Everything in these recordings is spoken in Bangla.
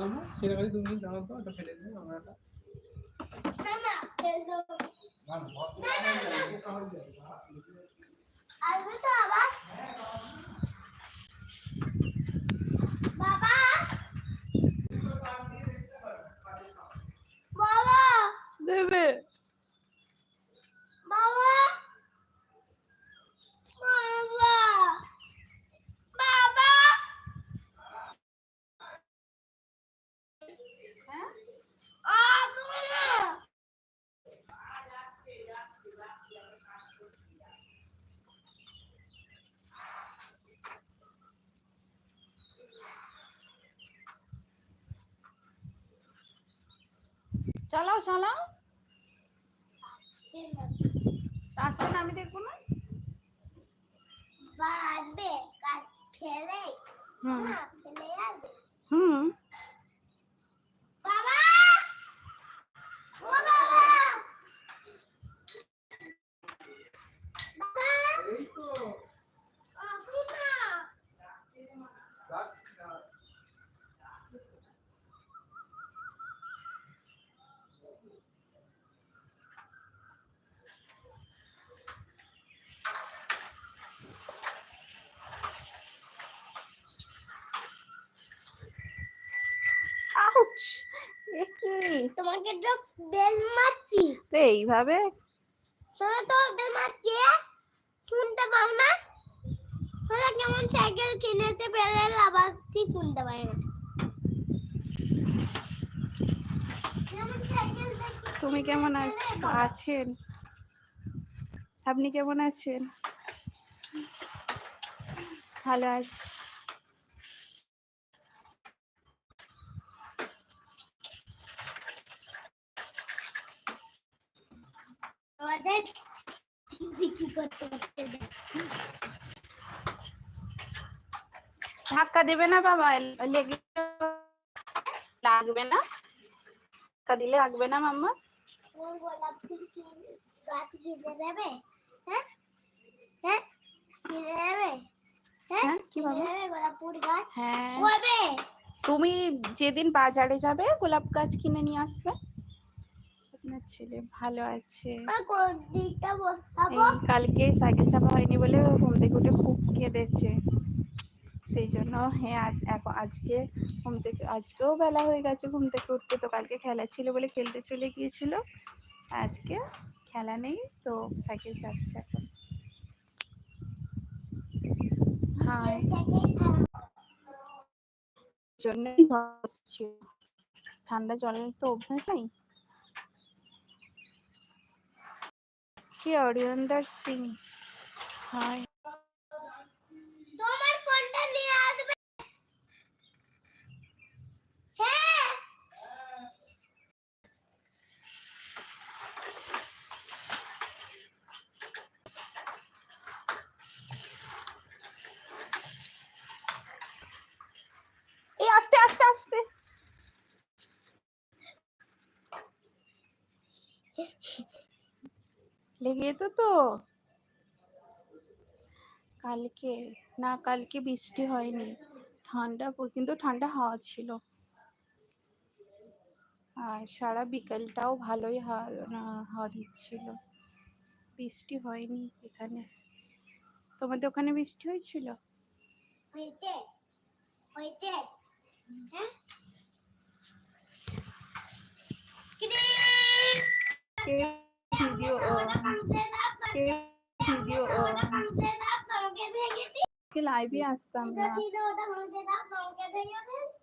আমার ওটা ফেলে এটা না না ফেলব আসবে তো আবার বাবা বাবা দেবে বাবা বাবা বাবা আ তুমি না চালাও চালাও। আসছে না আমি দেখব না? হুম। আসবে। হুম বাবা ও বাবা বাবা এই তো আসুন না রাখ আউচ এ কি তোমাকে তো বেল মারছি। তো এইভাবে? তুমি তো বেল মারছি শুনতে পাও না? ওরা কেমন সাইকেল কিনেতে পেরে লাভাচ্ছি শুনতে পারে না। তুমি কেমন আছ আছেন? আপনি কেমন আছেন? ভালো আছি আমাদের বিক্রি করতে করতে দেয়। ধাক্কা দেবে না বাবা লেগে লাগবে না। ধাক্কা দিলে লাগবে না মাম্মা। গোলাপ ফুল কি গাছ কিনে দেবে? হ্যাঁ? হ্যাঁ? দেবে? হ্যাঁ? হ্যাঁ কি বাবা গোলাপ ফুল গাছ? হ্যাঁ। তুমি যেদিন বাজারে যাবে গোলাপ গাছ কিনে নিয়ে আসবে। আপনার ছেলে ভালো আছে। কালকে সাইকেল চাপা হয়নি বলে ঘুম থেকে উঠে খুব কেঁদেছে। সেই জন্য হ্যাঁ আজ আজকে ঘুম থেকে, আজকেও বেলা হয়ে গেছে ঘুম থেকে উঠতে। তো কালকে খেলা ছিল বলে খেলতে চলে গিয়েছিল। আজকে খেলা নেই, তো সাইকেল চাচ্ছে এখন। ঠান্ডা জলের তো অভ্যাস নেই। কি অরিয়ন্দর সিং। হাই তোমার ফোনটা নিয়ে আসবে হ্যাঁ এই আস্তে আস্তে আস্তে লেগে যেত তো। কালকে না কালকে বৃষ্টি হয়নি। ঠান্ডা কিন্তু ঠান্ডা হাওয়া ছিল। আর সারা বিকেলটাও ভালোই হাওয়া দিচ্ছিল। বৃষ্টি হয়নি এখানে। তোমাদের ওখানে বৃষ্টি হয়েছিল? হ্যাঁ? ভিডিও ভিডিও কাঁদতে দাও তোমাকে ভেঙেছি কে লাইভে আসতাম না।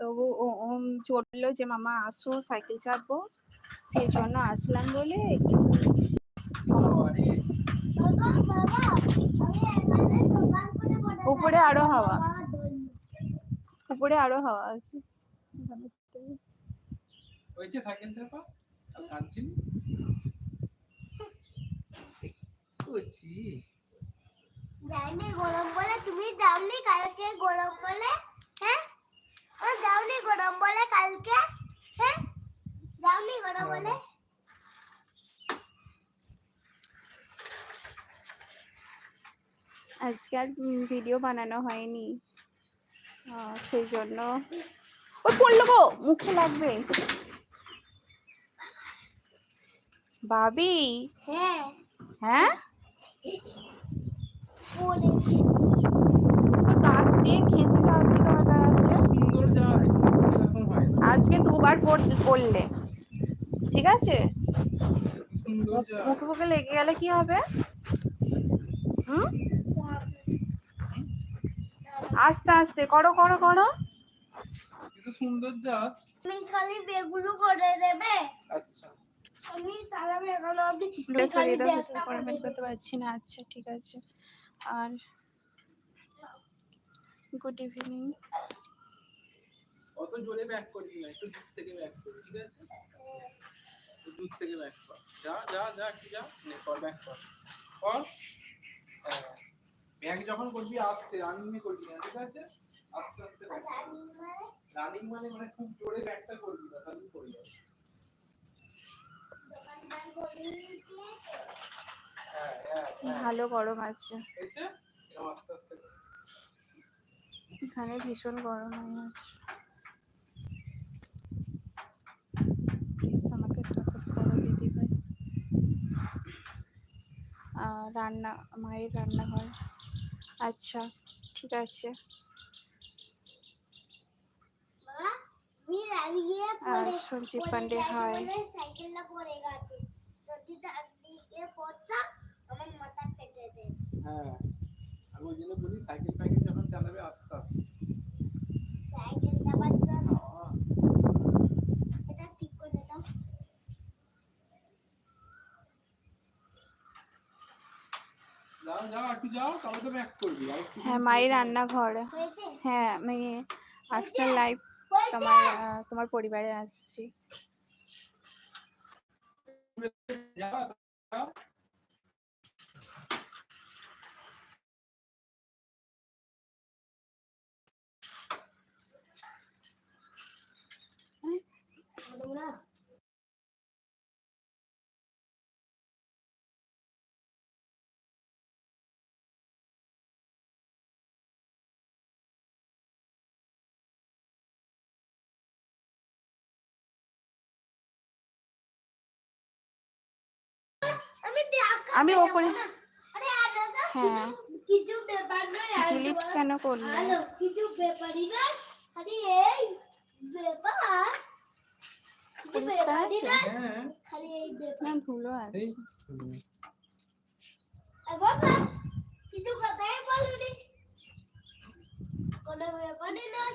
তবু ও ও চলল যে মামা আসো সাইকেল চাপবো। সেই জন্য আসলাম বলে উপরে আরও হাওয়া। উপরে আরও হাওয়া আছে। হয়েছে সাইকেল চাপা? আর কাঁদছিস করছি যাইনি গরম বলে তুমি যাওনি কালকে গরম বলে? হ্যাঁ? ও যাওনি গরম বলে কালকে? হ্যাঁ? যাওনি গরম বলে? আজকে আর ভিডিও বানানো হয়নি। সেই জন্য। ওই পড়ল গো মুখে লাগবে। বাবি হ্যাঁ। হ্যাঁ? তো গাছ দিয়ে ঘেঁষে যাওয়ার কি দরকার আছে? হয় আজকে দুবার পড়- পড়লে। ঠিক আছে? সুন্দর মুখে মুখে লেগে গেলে কি হবে? হুম? আস্তে আস্তে করো করো করো। কিন্তু সুন্দর তুমি খালি বেগুলো করে দেবে। আচ্ছা। আমি তাহলে বেগুলো কমেন্ট করতে পারছি না। আচ্ছা ঠিক আছে। আর গুড ইভিনিং অত জোরে ব্যাক করবি না একটু দূর থেকে ব্যাক করবি ঠিক আছে? দূর থেকে ব্যাক কর। যা যা যা একটু যা নে কর ব্যাক কর। কর। ব্যাক যখন করবি আস্তে রানিং এ করবি না ঠিক আছে? আস্তে আস্তে রানিং মানে মানে খুব জোরে ব্যাকটা করবি না তাহলে পড়ে যাবে। হ্যাঁ হ্যাঁ হ্যাঁ ভালো গরম আছে। এখানে ভীষণ গরম হয়ে আছে। আমাকে সাপোর্ট করো দিদি ভাই। আহ, রান্না মায়ের রান্নাঘর। আচ্ছা ঠিক আছে। আর সঞ্জীব পান্ডে যাই হ্যাঁ। আমি ওই জন্য বলি সাইকেল ফাইকেল যখন চালাবে আস্তে আস্তে। সাইকেলটা বাঁচানো হ্যাঁ। এটা ঠিক করে দাও যাও যাও একটু যাও তাহলে তো ব্যাক করবি। আর একটু হ্যাঁ মায়ের রান্নাঘর। হ্যাঁ আমি আফটার লাইফ তোমার তোমার পরিবারে আসছি। যাও আমি ওপরে না। হ্যাঁ। ডিলিট কেন করলে? কিছু ব্যাপারই নয়। আরে এই ব্যাপার কিছু পরিষ্কার ব্যাপারই আছে? নয় হ্যাঁ খালি এই ব্যাপার না ধুলো আছে এই আর বাবা কিছু কথাই বলনি কোনো ব্যাপারই নয়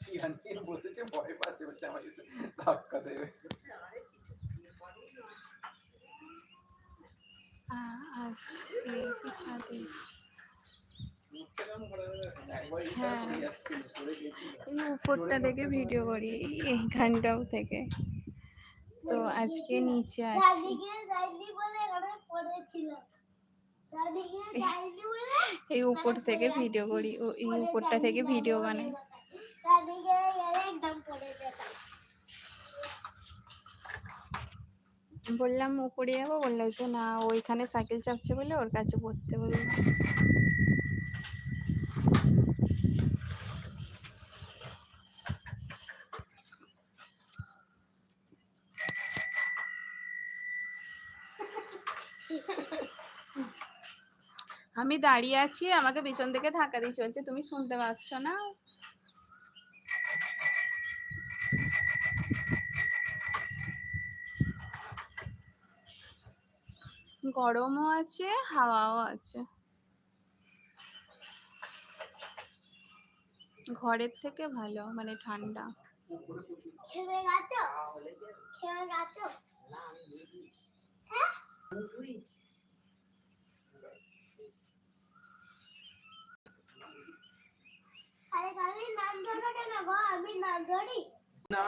চিয়ান নিয়ে বসেছে ভয় পাচ্ছে বলছে আমার এসে ধাক্কা দেবে ছাদে হ্যাঁ। এই উপরটা থেকে ভিডিও করি এইখানটাও থেকে। তো আজকে নিচে বলে এই উপর থেকে ভিডিও করি এই উপরটা থেকে ভিডিও বানাই দাদিকে গেলে একদম পড়ে যেতাম বললাম উপরে যাব, বলল যে না ওইখানে সাইকেল চাপছে বলে ওর কাছে বসতে বলল। আমি দাঁড়িয়ে আছি, আমাকে পিছন থেকে ধাক্কা দিয়ে চলছে, তুমি শুনতে পাচ্ছ না? গরমও আছে হাওয়াও আছে। ঘরের থেকে ভালো মানে ঠান্ডা। হ্যাঁ? খালি নাম ধরো কেন গো? আমি নাম ধরি। না।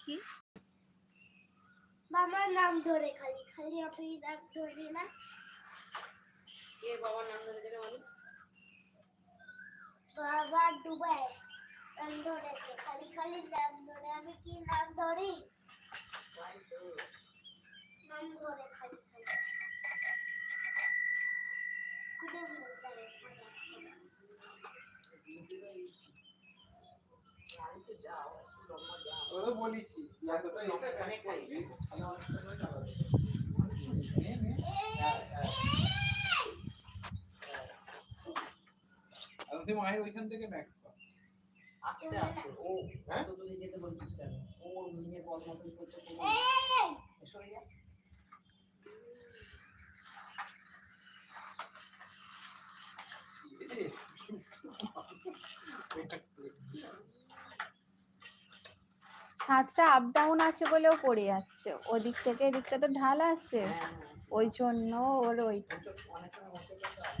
কি? বাবার নাম ধরে খালি খালি আপনি নাম ধরি না বাবা দুবাই নাম ধরেছে খালি খালি নাম ধরে। আমি কি নাম ধরি? নাম ধরে খালি খালি। কুড়ে মায়ের ওইখান থেকে ব্যাক আস্তে আস্তে ও হ্যাঁ? দূরে যেতে বলছিস কেন? ও নিজের বল মতন করছে সরে যা। এই, ছাদটা আপ ডাউন আছে বলেও পড়ে যাচ্ছে। ওদিক থেকে এদিকটা তো ঢাল আছে। ওই জন্য ওর ওই অনেক অনেক সময় বসে করতে হয়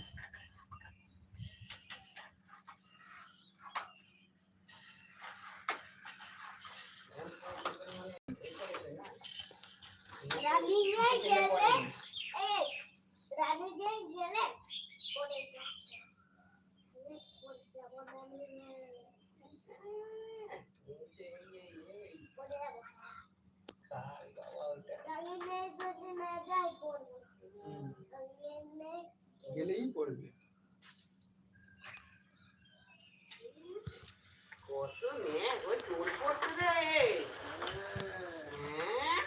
রানী যে গেলে এই রানী যে গেলে পড়ে যাচ্ছে অনেক পড়ছে আমার রানী বলছে, এই, এই, এই, পড়ে যাব তাই বাবা ওটা। রানী নেই যদি না যাই পড়ব হুম। রানী নেই গেলেই পড়বে কত নে, ওই তোর পড়ছে রে। হ্যাঁ?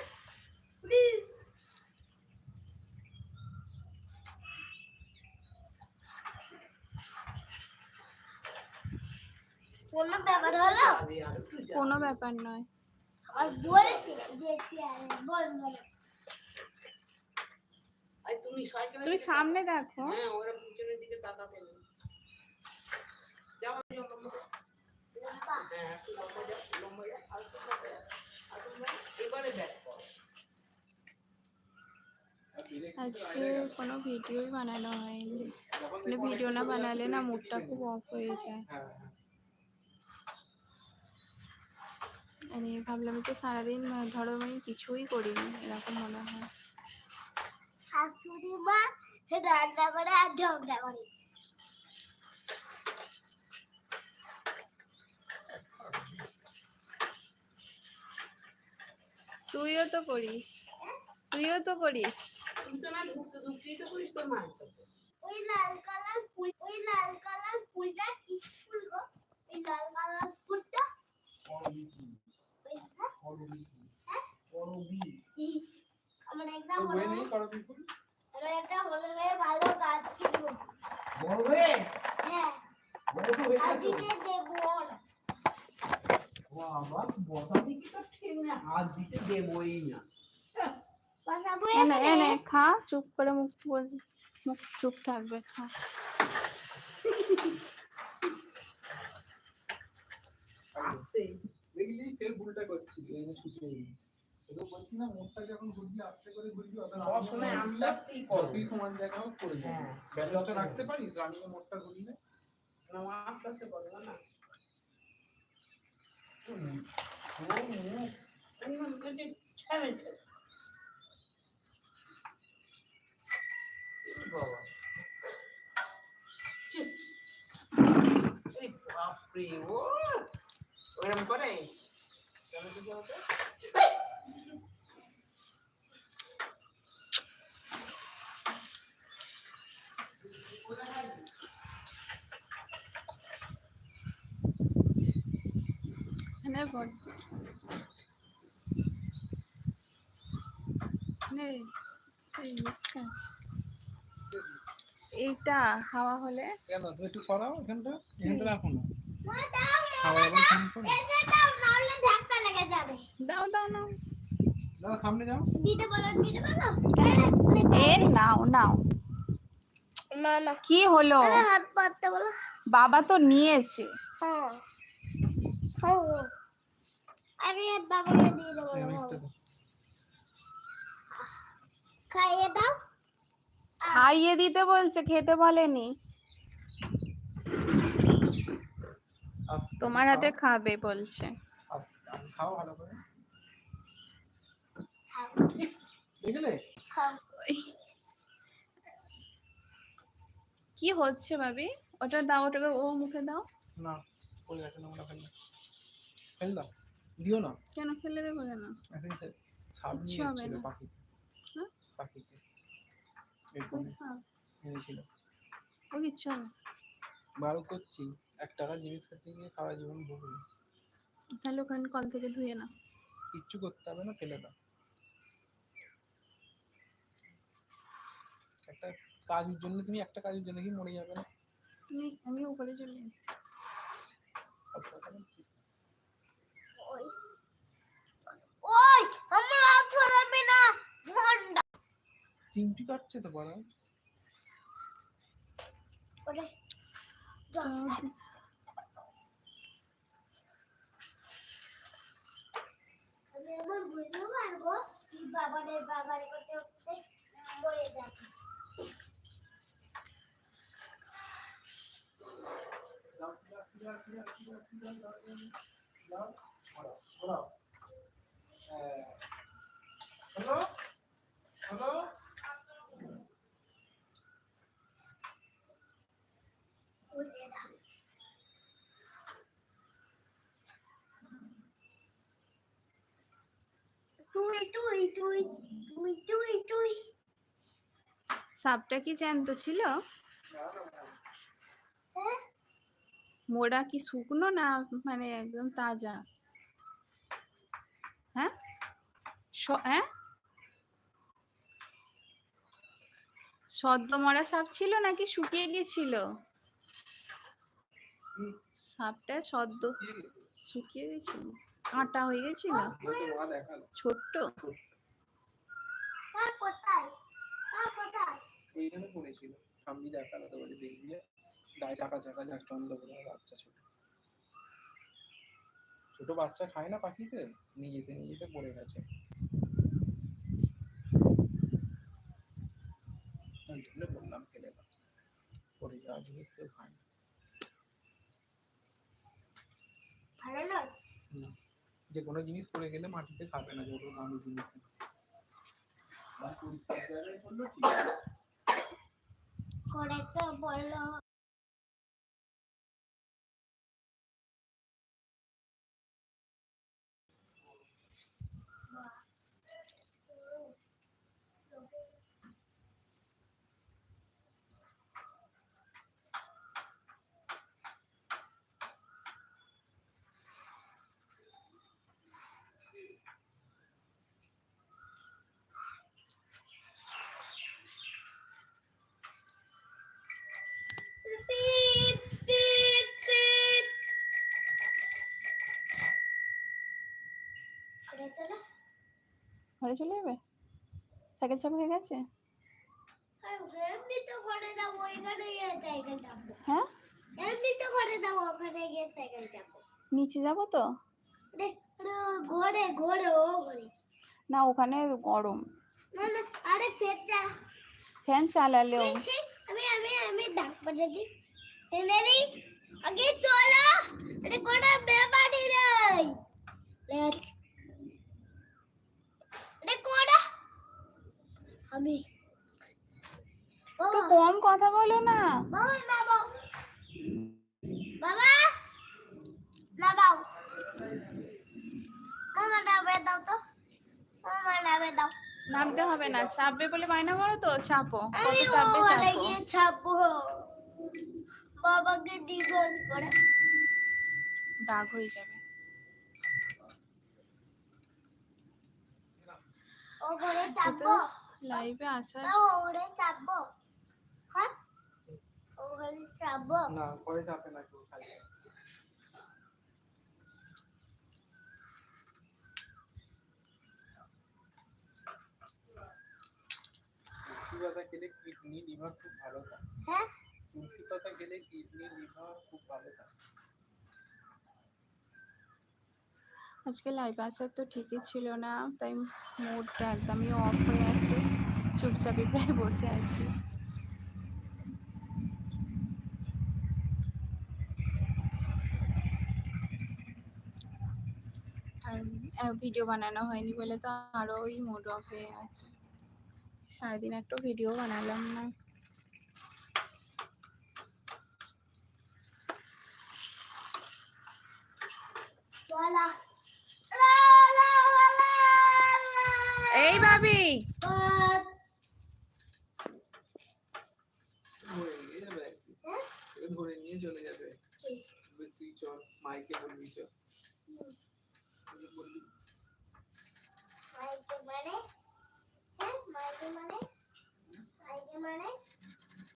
কোনো ব্যাপার হলো যাবে, আর একটু যাবে। কোনো ব্যাপার নয়। আর বলছে তুমি তুমি সামনে দেখো। হ্যাঁ ওরা পিছনের দিকে তাকাতে যাও। হ্যাঁ লম্বা যাও লম্বা যাও আর। এবারে ব্যাক করো। আজকে কোনো ভিডিওই বানানো হয়নি। মানে ভিডিও না বানালে না মুডটা খুব অফ হয়ে যায়। মানে ভাবলাম যে সারাদিন ধরো মানে কিছুই করিনি এরকম মনে হয়। শাশুড়ি মা রান্না করে আর ঝগড়া করে। তুইও তো করিস। তুইও তো করিস। ওই লাল কালার ফুল ওই লাল কালার ফুলটা কি ফুল গো ওই লাল কালার ফুলটা ওইটা হ্যাঁ করবি কি? বই নেই? করো বিপুল আমার একটা হলো হয়ে ভালো গাছ কিনবো বলবে বলবে হয়েছে আর তো দিতে দেবো না বাবা বসা দিকে তো ঠিক না হাত দিতে দেবই না। বসাবো এনে এনে খা চুপ করে মুখ বল মুখ চুপ থাকবে খা। দেখলি ফের ভুলটা করছি এই শুকিয়ে হ্যাঁ। রাখতে পারিস মোটটা না। আস্তে আস্তে না বাপরে, ও। ওরম করে। কেন দিকে ওকে? এইটা হাওয়া হলে। কেন একটু সরাও এখানটা? এখানটা রাখো না। দাও ফোন করো? দাও নাহলে ধাক্কা লেগে যাবে। দাও দাও নাও। সামনে যাও। দিতে বলো দিতে বলো। এ নাও নাও। না না। কি হলো? বাবা তো নিয়েছে। হ্যাঁ। আরে বাবাকে দিয়ে দেবো। খাইয়ে দাও। খাইয়ে দিতে বলছে খেতে বলেনি। তোমার হাতে খাবে বলছে। খাও ভালো করে। দেখলে কি হচ্ছে ভাবি? ওটা দাও ওটাকে ও মুখে দাও। না ফেল দাও। দাও না। কেন ফেলে দেবো কেন? সাপ নিয়ে এসেছিল হ্যাঁ? পাখিকে। এরকম সাপ। এনেছিল। ও কিচ্ছু হবে না। বার করছি। এক টাকার জিনিস খেতে গিয়ে সারা জীবন ভুগবে তাহলে ওখানে কল থেকে ধুয়ে না কিচ্ছু করতে হবে না ফেলে দাও। একটা কাজের জন্য তুমি একটা কাজের জন্য কি মরে যাবে না? তুমি আমি উপরে চলে যাচ্ছি অত কথা বলছিস না। ওই ওই আমার হাত ছড়াবে না মন্ডা চিমটি কাটছে তো বড় আমি আমার বুঝতে পারব কি বাবাদের বাবার করতে করতে মরে যাবে হ্যালো মরে যাবে তুই তুই তুই সাপটা কি জ্যান্ত ছিল? হ্যাঁ মোড়া কি শুকনো না মানে একদম তাজা? হ্যাঁ? স- হ্যাঁ? সদ্য মরা সাপ ছিল নাকি শুকিয়ে গিয়েছিল? সাপটা সদ্য শুকিয়ে গেছিল কাঁটা হয়ে গেছিল মা ছোট্ট? পড়েছিল। আমি দেখবি যে গায়ে চাকা চাকা বাচ্চা ছোট ছোট বাচ্চা খায় না পাখিতে? নিজেতে নিজেতে পড়ে গেছে। ওই জন্য বললাম ফেলে দাও। পড়ে যাওয়া জিনিস কেউ খায় না। যে কোনো জিনিস পড়ে গেলে মাটিতে খাবে না যত দামি জিনিস আর পরিষ্কার জায়গায় করল ঠিক আছে। করে তো বলল Beep, beep, beep. করে চলো ঘরে চলে যাবে? সাইকেল চাপা হয়ে গেছে? হ্যাঁ? নিচে যাব তো? ঘোরে ঘোরে ও ঘোরে। না ওখানে গরম। আরে চা। ফ্যান চালালেও। আমি আমি আমি দি আগে চলো কোনা বেবাড়ি রে রে আরে কোনা আমি একটু কম কথা বলো না। বাবা মামা দাও তো। মামা দাও। নামতে হবে না চাপবে বলে বায়না করো তো চাপো। কত চাপবে চাপো। গিয়ে বাবাকে ডিভোর্স করে। দাগ হয়ে যাবে। ও ঘরে চাপবো? লাইভে আসার না ও ঘরে চাপবো হ্যাঁ? ও ঘরে চাপবো না পরে চাপে না কেউ খাই তুলসী পাতা খেলে কিডনি লিভার খুব ভালো থাকে। হ্যাঁ? তুলসী পাতা খেলে কিডনি লিভার খুব ভালো থাকে। আজকে লাইভ আসার তো ঠিকই ছিল না, তাই মুডটা একদমই অফ হয়ে আছে। চুপচাপে প্রায় বসে আছি। আর ভিডিও বানানো হয়নি বলে তো আরও ওই মুড অফ হয়ে আছে। সারাদিন একটা ভিডিও বানালাম না। খাবি ভাত। ধরে নিয়ে যাবে একদিন হ্যাঁ? তোকে ধরে নিয়ে চলে যাবে কি? বলবি তুই চল মাইকে বলবি চল হুম। তুই বলবি মাইকে মানে হ্যাঁ মাইকে মানে মাইকে মানে